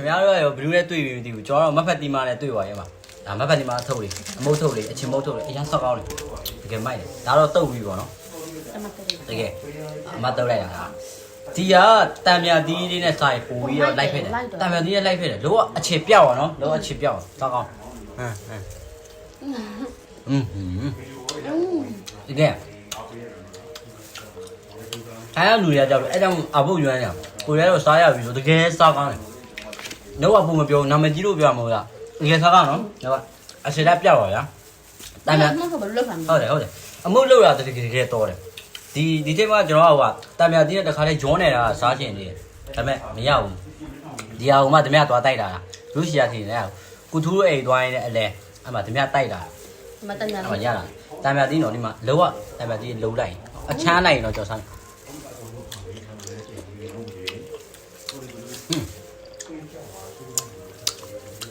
ခင်ဗျားတို့ရောဘလူးနဲ့တွေ့ပြီမသိဘူးကျွန်တော်တော့မဖက်တီမာနဲ့တွေ့ပါရဲ့မှာဒါမဖက်တီမာအထုပ်လေးအမုတ်ထုပ်လေးအချင်းမုတ်ထုပ်လေးအရင်ဆောက်ကောင်းတယ်တကယ်မိုက်တယ်ဒါတော့တုတ်ပြီပေါ့နော် အမတက်တယ် တကယ်အမတုတ်လိုက်တာဟာဒီကတံမြာတီးလေးနဲ့ဆိုင်ပို့ပြီးတော့လိုက်ဖက်တယ်တံမြာတီးနဲ့လိုက်ဖက်တယ်လောကအခြေပြောက်ပါနော်လောကအခြေပြောက်ဆောက်ကောင်းဟမ်ဟမ်อืม อืม တကယ်အဲ့လူတွေကကြောက်တယ်အဲ့ကြောင့်အဘုတ်ရွမ်းနေတာကိုရဲတော့စားရပြီဆိုတကယ်စားကောင်းတယ်နှု တ်အပူမပြောနာမည်ကြီးလို့ပြောမှာမဟုတ်လားတကယ်စားကောင်းနော်ဟုတ်အစရက်ပြောက်ပါဗျာတမ်းမြမဟုတ်ဘူးလို့ခံဟုတ်တယ်ဟုတ်တယ်အမုတ်လောက်ရတကယ်တကယ်တော်တယ်ဒီဒီချိန်မှာကျွန်တော်ကဟိုတမ်းမြတင်းတဲ့တခါလေးဂျွန်းနေတာစားချင်နေတယ်ဒါပေမဲ့မရဘူးဒီဟာကမှဓမြသွားတိုက်တာလူရှိရထင်တယ်ကုထူးအိမ်သွားရင်လည်းအလဲအဲ့မှာဓမြတိုက်တာအမတက်ညာအဲ့မှာရတာတံမြတင်းတော့ဒီမှာလောကတံမြတင်းလုံးလိုက်အချမ်းလိုက်ရင်တော့ကြော်ဆို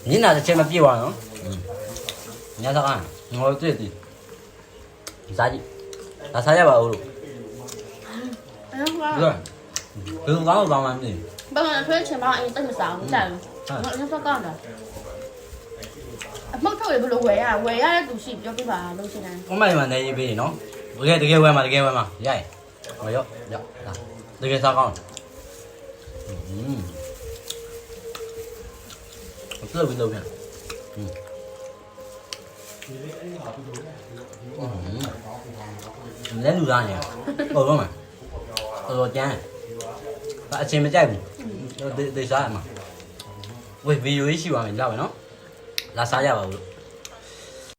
ညနာတစ်ချက်မပြည့်ပါနော်ညစားကငေါ်တွေ့သည်စားကြည့်ဒါစားရပါဦးလို့အဲ့ဟောဒီကဘယ်ကောင်းကောင်းမှမသိဘာမှဆွဲချင်မအောင်အရင်တက်မစားဘူးကြာဘူးငါလည်းစောကောင်းတာအမထုတ်ရဘလို့ဝယ်ရဝယ်ရတဲ့သူရှိပြောပြပါလို့ရှင်တယ်ဘူးအမိုင်မှနေရေးပေးနော်တကယ်တကယ်ဝဲမှာတကယ်ဝဲမှာရရင်ဟောရောရောဒါတကယ်စားကောင်းอืม ဘယ်လိုလုပ်ပြန်อืมလဲလူသားနေဟုတ်တော့မှာတော်တော်ကျန်းအချင်းမကြိုက်ဘူးဒေဒေစားရမှာဝေဗီဒီယိုရေးရှိပါမယ်လောက်ပဲနော်လာစားရပါဘူးလို့